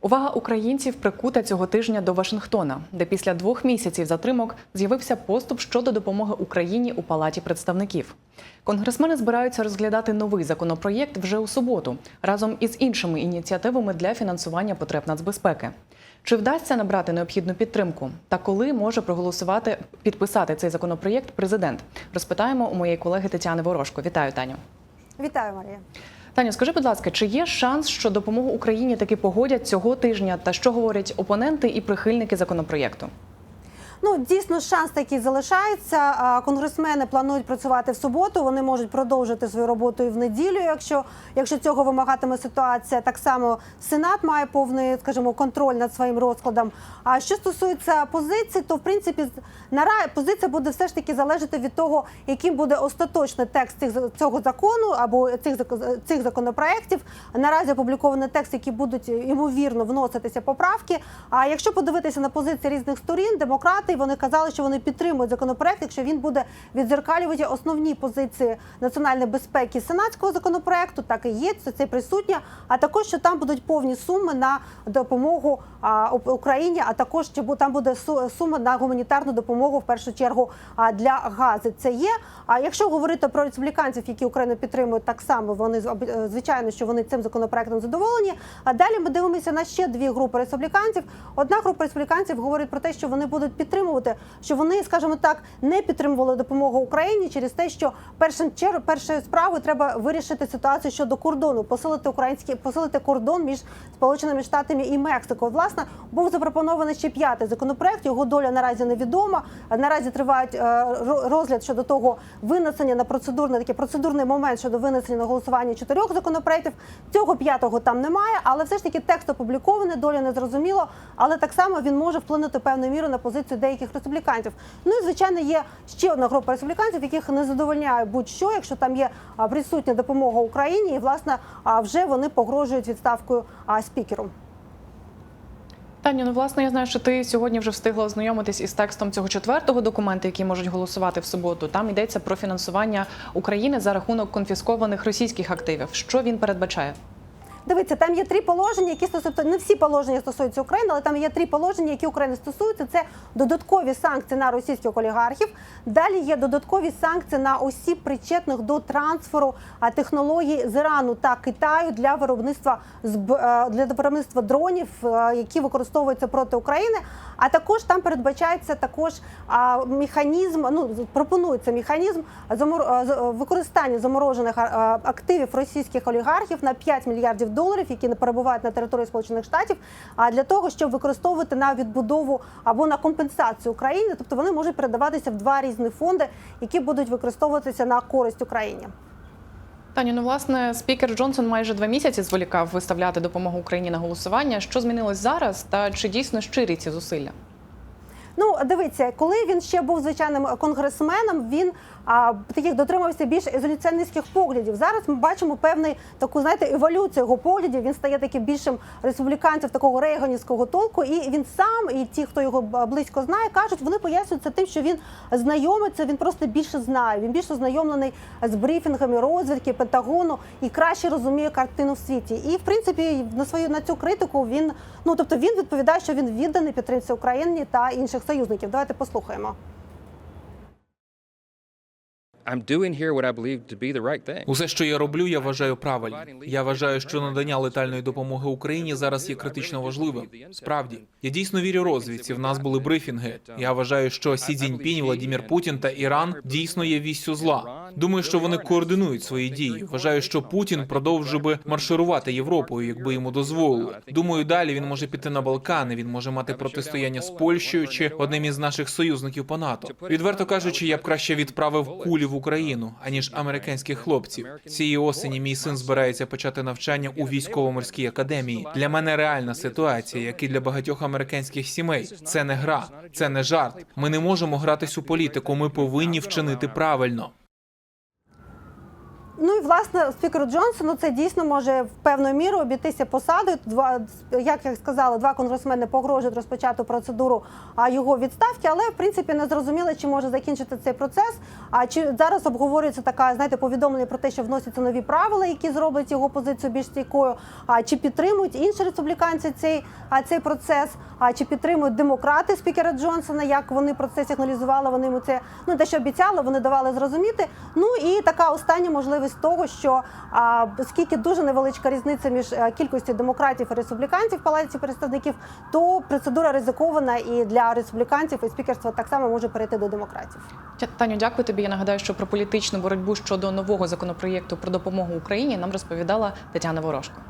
Увага українців прикута цього тижня до Вашингтона, де після двох місяців затримок з'явився поступ щодо допомоги Україні у палаті представників. Конгресмени збираються розглядати новий законопроєкт вже у суботу разом із іншими ініціативами для фінансування потреб нацбезпеки. Чи вдасться набрати необхідну підтримку? Та коли може проголосувати підписати цей законопроєкт президент? Розпитаємо у моєї колеги Тетяни Ворожко. Вітаю, Таню. Вітаю, Марія. Таню, скажи, будь ласка, чи є шанс, що допомогу Україні таки погодять цього тижня? Та що говорять опоненти і прихильники законопроєкту? Ну дійсно шанс такий залишається. Конгресмени планують працювати в суботу. Вони можуть продовжити свою роботу і в неділю, якщо якщо цього вимагатиме ситуація. Так само Сенат має повний, скажімо, контроль над своїм розкладом. А що стосується позицій, то в принципі нара позиція буде все ж таки залежати від того, яким буде остаточний текст цих цього закону або цих цих законопроєктів. Наразі опублікований текст, які будуть ймовірно вноситися поправки. А якщо подивитися на позиції різних сторін, демократи вони казали, що вони підтримують законопроект, якщо він буде відзеркалювати основні позиції національної безпеки сенатського законопроекту, так і є це, це присутня. А також що там будуть повні суми на допомогу а, Україні, а також чи там буде сума на гуманітарну допомогу в першу чергу а, для гази. Це є. А якщо говорити про республіканців, які Україну підтримують, так само вони е, звичайно, що вони цим законопроектом задоволені. А далі ми дивимося на ще дві групи республіканців. Одна група республіканців говорить про те, що вони будуть підтримувати, що вони, скажімо так, не підтримували допомогу Україні через те, що першим чер... першою справою треба вирішити ситуацію щодо кордону, посилити український, посилити кордон між Сполученими Штатами і Мексикою. Власне, був запропонований ще п'ятий законопроект. Його доля наразі невідома. Наразі тривають е, ро- розгляд щодо того винесення на процедурний такий процедурний момент щодо винесення на голосування чотирьох законопроектів. Цього п'ятого там немає, але все ж таки текст опублікований, доля не зрозуміло. Але так само він може вплинути певною мірою на позицію деяких республіканців. Ну і звичайно є ще одна група республіканців, яких не задовольняє будь-що, якщо там є присутня допомога Україні, і власне вже вони погрожують відставкою спікеру. Таню, ну власне, я знаю, що ти сьогодні вже встигла ознайомитись із текстом цього четвертого документу, який можуть голосувати в суботу. Там йдеться про фінансування України за рахунок конфіскованих російських активів. Що він передбачає? Дивіться, там є три положення, які стосуються не всі положення стосуються України, але там є три положення, які України стосуються. Це додаткові санкції на російських олігархів. Далі є додаткові санкції на осіб, причетних до трансферу технологій з Ірану та Китаю для виробництва е, для виробництва дронів, е, які використовуються проти України. А також там передбачається також механізм. Ну пропонується механізм е, використання заморожених активів російських олігархів на 5 мільярдів доларів, які не перебувають на території Сполучених Штатів, а для того, щоб використовувати на відбудову або на компенсацію Україні, тобто вони можуть передаватися в два різні фонди, які будуть використовуватися на користь Україні. Таню, ну власне, спікер Джонсон майже два місяці зволікав виставляти допомогу Україні на голосування. Що змінилось зараз? Та чи дійсно щирі ці зусилля? Ну, дивіться, коли він ще був звичайним конгресменом, він а, таких дотримався більш ізоляціоністських поглядів. Зараз ми бачимо певний таку, знаєте, еволюцію його поглядів. Він стає таким більшим республіканцем такого рейганівського толку. І він сам, і ті, хто його близько знає, кажуть, вони пояснюються тим, що він знайомиться, він просто більше знає. Він більше знайомлений з брифінгами розвідки, Пентагону і краще розуміє картину в світі. І в принципі на свою на цю критику він ну тобто він відповідає, що він відданий підтримці України та інших союзників. Давайте послухаємо. Усе, що я роблю, я вважаю правильним. Я вважаю, що надання летальної допомоги Україні зараз є критично важливим. Справді, я дійсно вірю розвідці. В нас були брифінги. Я вважаю, що Сі Цзіньпінь, Владімір Путін та Іран дійсно є вістю зла. Думаю, що вони координують свої дії. Вважаю, що Путін продовжив би марширувати Європою, якби йому дозволили. Думаю, далі він може піти на Балкани. Він може мати протистояння з Польщею чи одним із наших союзників по НАТО. Відверто кажучи, я б краще відправив кулі в Україну, аніж американських хлопців. Цієї осені мій син збирається почати навчання у військово-морській академії. Для мене реальна ситуація, як і для багатьох американських сімей. Це не гра, це не жарт. Ми не можемо гратись у політику. Ми повинні вчинити правильно. Ну і власне спікеру Джонсону це дійсно може в певною мірою обійтися посадою. Два як я сказала, два конгресмени погрожують розпочати процедуру а, його відставки, але в принципі не зрозуміло, чи може закінчити цей процес. А чи зараз обговорюється така, знаєте, повідомлення про те, що вносяться нові правила, які зроблять його позицію більш стійкою. А чи підтримують інші республіканці цей, а, цей процес? А чи підтримують демократи спікера Джонсона? Як вони про це сигналізували? Вони йому це ну те, що обіцяли, вони давали зрозуміти. Ну і така остання можливість того, що оскільки дуже невеличка різниця між е, кількістю демократів і республіканців в палаті представників, то процедура ризикована і для республіканців і спікерство так само може перейти до демократів. Таню, дякую тобі. Я нагадаю, що про політичну боротьбу щодо нового законопроєкту про допомогу Україні нам розповідала Тетяна Ворожко.